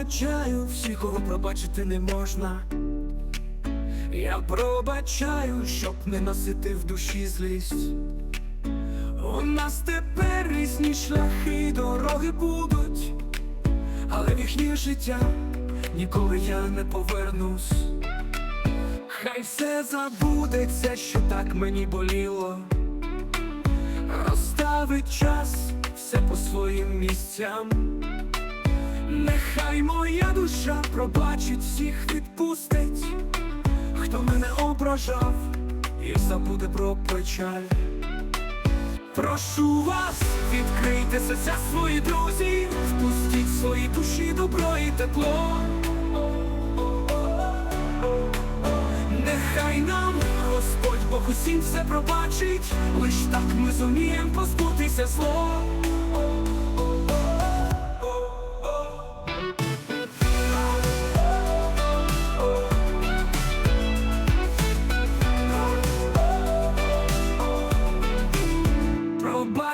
пробачаю всіх, кого пробачити не можна. Я пробачаю, щоб не носити в душі злість. У нас тепер різні шляхи, дороги будуть, але в їхнє життя ніколи я не повернусь. Хай все забудеться, що так мені боліло. Розставить час все по своїм місцям. Нехай моя душа пробачить всіх відпустить, хто мене ображав і забуде про печаль. Прошу вас, відкрийте серця свої друзі, впустіть свої душі добро і тепло. Нехай нам Господь Бог усім все пробачить, лиш так ми зумієм позбутися зло.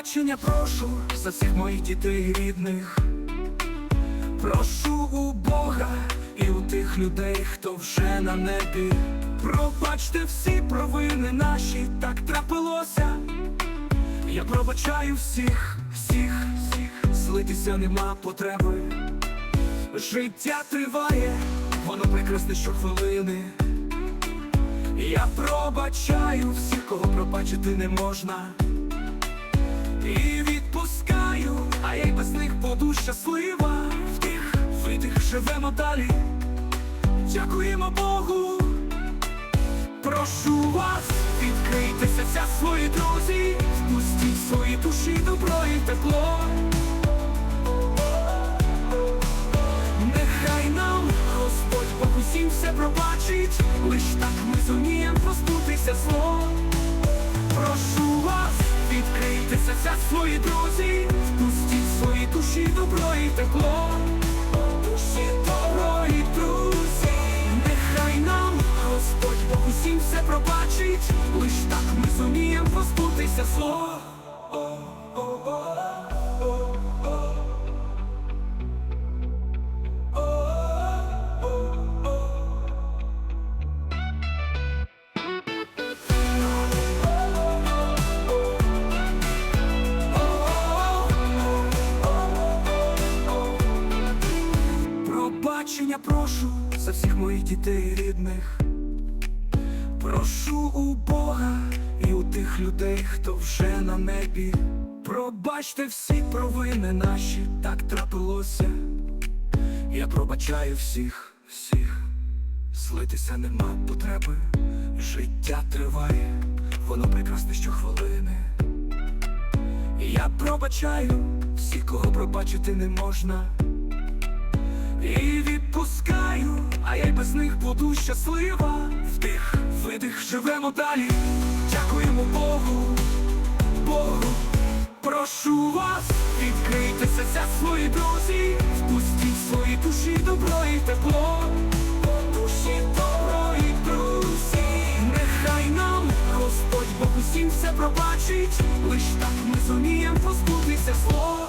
Пробачення прошу за всіх моїх дітей рідних. Прошу у Бога і у тих людей, хто вже на небі. Пробачте всі провини наші, так трапилося. Я пробачаю всіх, всіх, всіх, злитися нема потреби. Життя триває, воно прекрасне щохвилини. Я пробачаю всіх, кого пробачити не можна. І відпускаю, а я й без них буду щаслива. Вдих, видих, живемо далі. Дякуємо Богу. Прошу вас, відкрийте серця свої друзі, впустіть свої душі, добро і тепло. Нехай нам Господь Бог усім все пробачить, лиш так ми зумієм відкрийте свої друзі, впустіть свої душі, добро і тепло. Душі, добро і друзі, нехай нам Господь Бог усім все пробачить, лиш так ми зуміємо позбутися зло. Пробачення прошу за всіх моїх дітей рідних. Прошу у Бога і у тих людей, хто вже на небі. Пробачте всі провини наші, так трапилося. Я пробачаю всіх, всіх, злитися нема потреби. Життя триває, воно прекрасне щохвилини. Я пробачаю всіх, кого пробачити не можна. Без них буду щаслива. Вдих, видих, живемо далі. Дякуємо Богу, Богу. Прошу вас, відкрийте серця свої друзі, впустіть свої душі, добро і тепло. Душі, добро і друзі. Нехай нам Господь Бог усім все пробачить, лиш так ми зумієм позбутися зло.